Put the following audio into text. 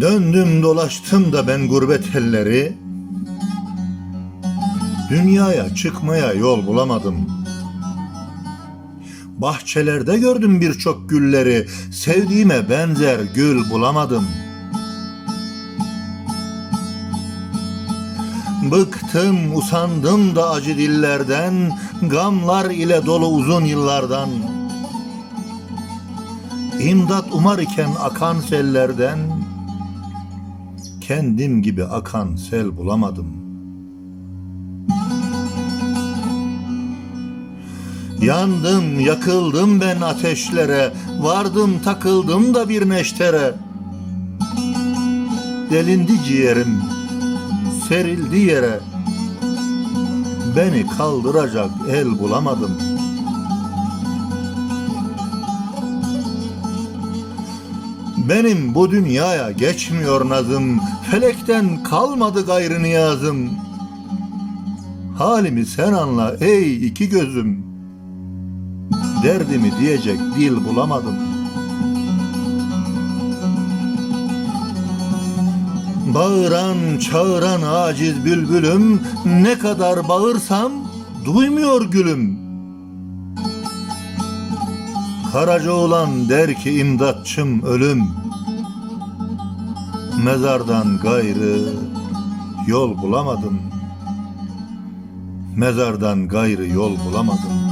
Döndüm dolaştım da ben gurbet elleri. Dünyaya çıkmaya yol bulamadım. Bahçelerde gördüm birçok gülleri. Sevdiğime benzer gül bulamadım. Bıktım usandım da acı dillerden Gamlar ile dolu uzun yıllardan. İmdat umar iken akan sellerden kendim gibi akan sel bulamadım. Yandım, yakıldım ben ateşlere, vardım takıldım da bir neştere. Delindi ciğerim, serildi yere. Beni kaldıracak el bulamadım.'' Benim bu dünyaya geçmiyor nazım, felekten kalmadı gayrı niyazım. Halimi sen anla ey iki gözüm. Derdimi diyecek dil bulamadım. Bağıran çağıran aciz bülbülüm, ne kadar bağırsam duymuyor gülüm. Karaca olan der ki imdatçım ölüm. Mezardan gayrı yol bulamadım. Mezardan gayrı yol bulamadım